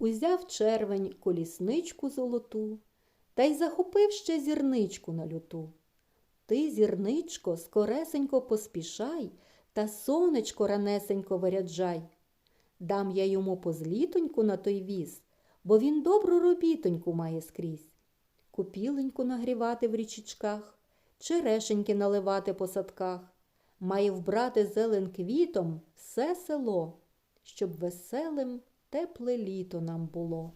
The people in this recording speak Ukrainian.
узяв червень колісничку золоту, та й захопив ще зірничку на люту. Ти, зірничко, скоресенько поспішай, та сонечко ранесенько виряджай. Дам я йому позлітоньку на той віз, бо він добру робітоньку має скрізь. Купіленьку нагрівати в річечках, черешеньки наливати по садках. Має вбрати зелен квітом все село, щоб веселим тепле літо нам було.